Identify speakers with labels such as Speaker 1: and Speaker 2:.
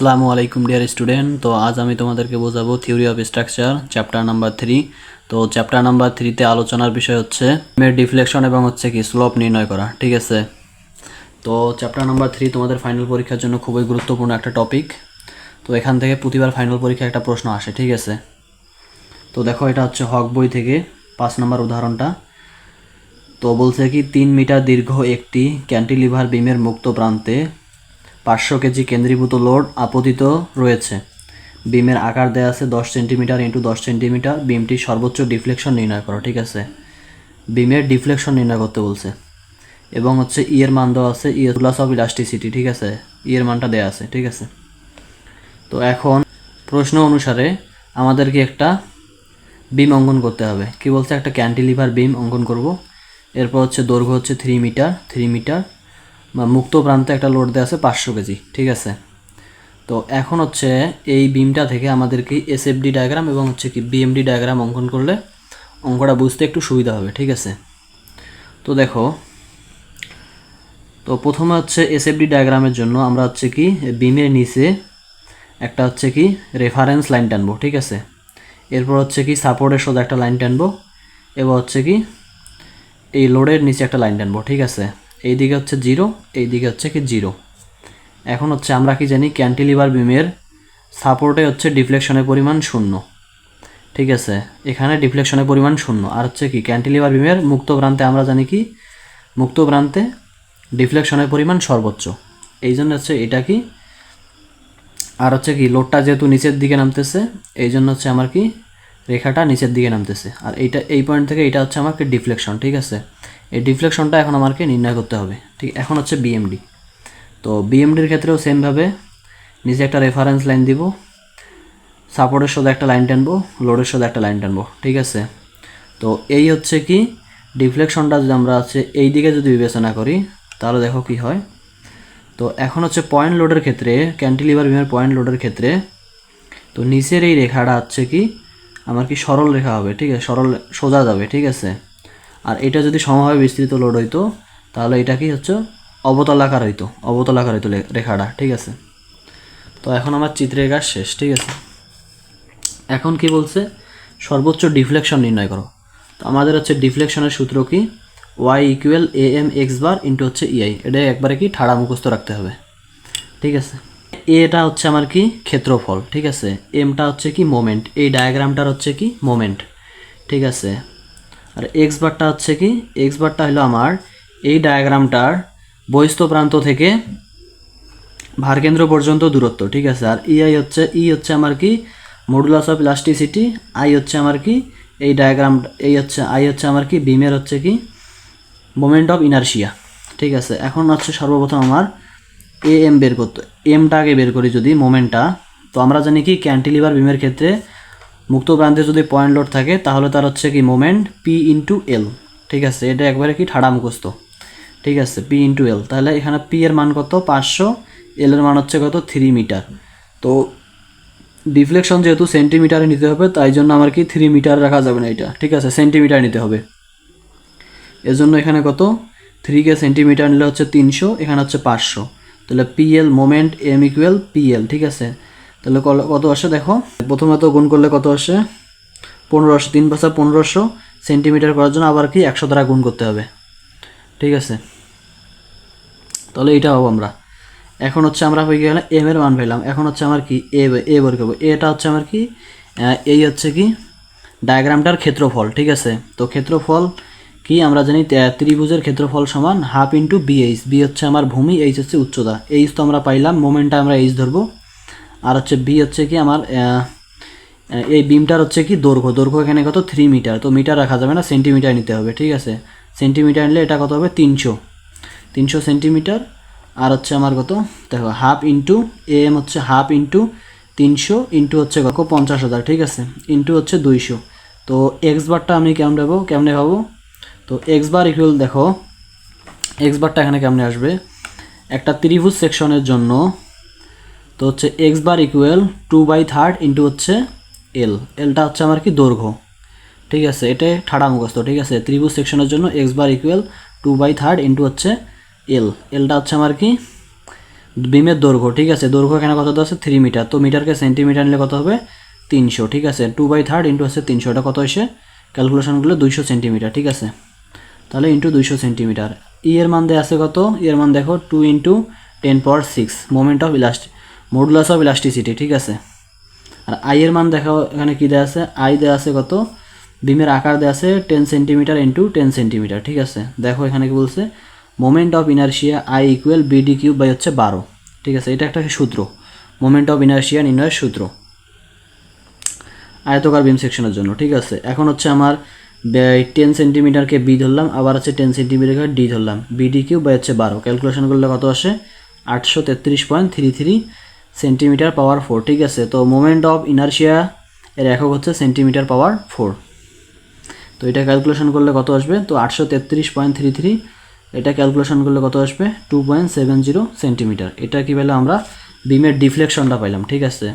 Speaker 1: আসসালামু আলাইকুম dear student তো আজ আমি তোমাদেরকে বোঝাবো theory of structure chapter number three তো চ্যাপ্টার নাম্বার থ্রিতে আলোচনার বিষয় হচ্ছে মের ডিফ্লেকশন এবং হচ্ছে কি স্লোপ নির্ণয় করা, ঠিক আছে? তো চ্যাপ্টার নাম্বার থ্রি তোমাদের ফাইনাল পরীক্ষার জন্য খুবই গুরুত্বপূর্ণ একটা টপিক তো এখান থেকে প্রতিবার ফাইনাল পরীক্ষায় একটা প্রশ্ন আসে, ঠিক আছে? তো দেখো, এটা হচ্ছে হক বই থেকে পাঁচ নম্বর উদাহরণটা। তো বলছে কি, তিন মিটার দীর্ঘ একটি ক্যান্টিলিভার বিমের মুক্ত প্রান্তে পাঁচশো কেজি কেন্দ্রীভূত লোড আপতিত রয়েছে। বিমের আকার দেওয়া আছে দশ সেন্টিমিটার ইন্টু দশ সেন্টিমিটার। বিমটির সর্বোচ্চ ডিফ্লেকশন নির্ণয় করো, ঠিক আছে? বিমের ডিফ্লেকশন নির্ণয় করতে বলছে। এবং হচ্ছে ইয়ের মান দেওয়া আছে, ই প্লাস অফ ইলাস্টিসিটি ঠিক আছে? ইয়ের মানটা দেওয়া আছে, ঠিক আছে? তো এখন প্রশ্ন অনুসারে আমাদেরকে একটা বিম অঙ্কন করতে হবে? কি বলছে? একটা ক্যান্টিলিভার বিম অঙ্কন করব। এরপর হচ্ছে দৈর্ঘ্য হচ্ছে থ্রি মিটার থ্রি মিটার বা মুক্ত প্রান্তে একটা লোড দেওয়া আছে পাঁচশো কেজি, ঠিক আছে? তো এখন হচ্ছে এই বিমটা থেকে আমাদেরকে এসএফডি ডায়াগ্রাম এবং হচ্ছে কি বিএমডি ডায়াগ্রাম অঙ্কন করলে অঙ্কটা বুঝতে একটু সুবিধা হবে, ঠিক আছে? তো দেখো, তো প্রথমে হচ্ছে এসএফডি ডায়াগ্রামের জন্য আমরা হচ্ছে কি বিমের নিচে একটা হচ্ছে কি রেফারেন্স লাইন টানবো, ঠিক আছে? এরপর হচ্ছে কি সাপোর্টের সোজা একটা লাইন টানবো এবার হচ্ছে কি এই লোডের নিচে একটা লাইন টানবো, ঠিক আছে? এই দিকে হচ্ছে জিরো, এই দিকে হচ্ছে কি জিরো। এখন হচ্ছে আমরা কি জানি, ক্যান্টিলিভার বিমের সাপোর্টে হচ্ছে ডিফ্লেকশনের পরিমাণ শূন্য। ঠিক আছে, এখানে ডিফ্লেকশনের পরিমাণ শূন্য। আর হচ্ছে কি, ক্যান্টিলিভার বিমের মুক্ত প্রান্তে আমরা জানি কি, মুক্ত প্রান্তে ডিফ্লেকশনের পরিমাণ সর্বোচ্চ। এই জন্য হচ্ছে এটা কি, আর হচ্ছে কি, লোডটা যেহেতু নিচের দিকে নামতেছে, এই জন্য হচ্ছে আমার কি, রেখাটা নিচের দিকে নামতেছে। আর এইটা, এই পয়েন্ট থেকে এটা হচ্ছে আমাকে ডিফ্লেকশন। ঠিক আছে এই ডিফ্লেকশনটা এখন আমাকে নির্ণয় করতে হবে। ঠিক, এখন হচ্ছে বিএমডি তো বিএমডির ক্ষেত্রেও সেমভাবে নিচে একটা রেফারেন্স লাইন দিব সাপোর্টের সাথে একটা লাইন টানবো লোডের সাথে একটা লাইন টানবো, ঠিক আছে? তো এই হচ্ছে কি, ডিফ্লেকশনটা যদি আমরা আছে এই দিকে যদি বিবেচনা করি, তাহলে দেখো কি হয়। তো এখন হচ্ছে পয়েন্ট লোডের ক্ষেত্রে ক্যান্টিলিভার বিমের পয়েন্ট লোডের ক্ষেত্রে, তো নিচের এই রেখাটা হচ্ছে কি, আমার কি সরল রেখা হবে, ঠিক আছে? সরল, সোজা যাবে, ঠিক আছে? আর এটা যদি সমভাবে বিস্তৃত লোড হইতো, তাহলে এটা কি হচ্ছে অবতলাকার হইতো অবতলাকার হইতো রেখাটা, ঠিক আছে? তো এখন আমার চিত্রের কাজ শেষ, ঠিক আছে? এখন কি বলছে? সর্বোচ্চ ডিফ্লেকশন নির্ণয় করো। তো আমাদের হচ্ছে ডিফ্লেকশনের সূত্র কি? Y equal A M X bar into হচ্ছে ইআই এটা একবারে কি? ঠাড়া মুখস্থ রাখতে হবে, ঠিক আছে? এটা হচ্ছে আমার কি? ক্ষেত্রফল, ঠিক আছে? এমটা হচ্ছে কি? মোমেন্ট এই ডায়াগ্রামটার হচ্ছে কি? মোমেন্ট ঠিক আছে? আর এক্স বারটা হচ্ছে কি? এক্স বারটা হলো আমার এই ডায়াগ্রামটার বহিস্থ প্রান্ত থেকে ভারকেন্দ্র পর্যন্ত দূরত্ব, ঠিক আছে? আর ইআই হচ্ছে ই হচ্ছে আমার কি? মডুলাস অফ ইলাস্টিসিটি আই হচ্ছে আমার কি? এই ডায়াগ্রাম এই হচ্ছে আই হচ্ছে আমার কি? বিমের হচ্ছে কি? মোমেন্ট অফ ইনার্শিয়া ঠিক আছে? এখন হচ্ছে সর্বপ্রথম আমার এ এম বের করতে এমটা আগে বের করি যদি মোমেন্টটা তো আমরা জানি কি ক্যান্টিলিভার বিমের ক্ষেত্রে মুক্ত প্রান্তে যদি পয়েন্ট লোড থাকে, তাহলে তার হচ্ছে কি মোমেন্ট পি ইন্টু এল ঠিক আছে? এটা একবারে কি ঠাড়া মুখস্থ। ঠিক আছে? পি ইন্টু এল তাহলে এখানে পি এর মান কত? পাঁচশো। এল এর মান হচ্ছে কত? থ্রি মিটার তো ডিফ্লেকশন যেহেতু সেন্টিমিটারে নিতে হবে, তাই জন্য আমার কি থ্রি মিটার রাখা যাবে না এটা। ঠিক আছে? সেন্টিমিটার নিতে হবে। এজন্য এখানে কত? থ্রি কে সেন্টিমিটার নিলে হচ্ছে তিনশো, এখানে হচ্ছে পাঁচশো। তাহলে PL moment M equal PL ঠিক আছে? তাহলে কত আসে দেখো? প্রথমে তো গুণ করলে কত আসে? পনেরোশো তিন বছর পনেরোশো সেন্টিমিটার করার জন্য আবার কি একশো দ্বারা গুণ করতে হবে। ঠিক আছে? তাহলে এটা হব আমরা। এখন হচ্ছে আমরা হয়ে গেলে এম এর মান পেলাম। এখন হচ্ছে আমার কি? এ এ বের করব। এটা হচ্ছে আমার কি? এই হচ্ছে কি? ডায়াগ্রামটার ক্ষেত্রফল, ঠিক আছে? তো ক্ষেত্রফল কি? আমরা জানি ত্রিভুজের ক্ষেত্রফল সমান হাফ ইন্টু বিএইচ বি হচ্ছে আমার ভূমি এইচ হচ্ছে উচ্চতা। এইচ তো আমরা পাইলাম মোমেন্টটা আমরা এইচ ধরবো। আর হচ্ছে বি হচ্ছে কি আমার এই বিমটার হচ্ছে কি দৈর্ঘ্য। দৈর্ঘ্য এখানে কত? থ্রি মিটার তো মিটার রাখা যাবে না সেন্টিমিটার নিতে হবে, ঠিক আছে? সেন্টিমিটার নিলে এটা কত হবে? তিনশো। তিনশো সেন্টিমিটার আর হচ্ছে আমার কত? দেখো হাফ ইন্টু এ এম হচ্ছে হাফ ইন্টু তিনশো ইন্টু হচ্ছে কত? পঞ্চাশ হাজার, ঠিক আছে? ইন্টু হচ্ছে দুইশো। তো এক্স বারটা আমি কেমন পাবো? কেমনে ভাবো তো এক্স বার ইকুয়াল দেখো এক্স বারটা এখানে কেমনে আসবে? একটা ত্রিভুজ সেকশনের জন্য তো হচ্ছে X bar equal two by third into হচ্ছে এল এলটা হচ্ছে আমার কি দৈর্ঘ্য। ঠিক আছে, এটা ঠাড়া মুখস্থ, ঠিক আছে? ত্রিভুজ সেকশনের জন্য X bar equal two by third into হচ্ছে এল এলটা হচ্ছে আমার কি? বিমের দৈর্ঘ্য, ঠিক আছে? দৈর্ঘ্য এখানে কত আছে? থ্রি মিটার তো মিটারকে সেন্টিমিটার নিলে কত হবে? তিনশো, ঠিক আছে? টু বাই থার্ড ইন্টু হচ্ছে তিনশো, এটা কত এসে ক্যালকুলেশনগুলো দুইশো সেন্টিমিটার ঠিক আছে? তাহলে ইন্টু দুইশো সেন্টিমিটার ই এর মান দেওয়া আছে কত? ই এর মান দেখো two into ten power six moment of ইলাস্টি modulus of elasticity ঠিক আছে? আর আই এর মান দেখো এখানে কী দেওয়া আছে? আই দেওয়া আছে কত? বিমের আকার দেওয়া আছে ten centimetre into ten centimetre ঠিক আছে? দেখো এখানে কি বলছে? Moment of inertia I equal BD cube by হচ্ছে বারো, ঠিক আছে? এটা একটা সূত্র। মোমেন্ট অফ ইনার্শিয়া নির্ণয়ের সূত্র। আয়তকার বিম সেকশনের জন্য, ঠিক আছে? এখন হচ্ছে আমার টেন সেন্টিমিটারকে বি ধরলাম, আবার হচ্ছে টেন সেন্টিমিটারকে ডি ধরলাম। বিডি কিউব বাই হচ্ছে বারো। ক্যালকুলেশন করলে কত আসে? আটশো তেত্রিশ point three three centimetre power four ঠিক আছে? তো মোমেন্ট অফ ইনার্শিয়া এর একক হচ্ছে সেন্টিমিটার পাওয়ার ফোর তো এটা ক্যালকুলেশন করলে কত আসবে? তো আটশো তেত্রিশ পয়েন্ট থ্রি থ্রি এটা ক্যালকুলেশন করলে কত আসবে? Two point seven zero centimetre এটা কি পেলাম আমরা? বিমের ডিফ্লেকশনটা পাইলাম, ঠিক আছে?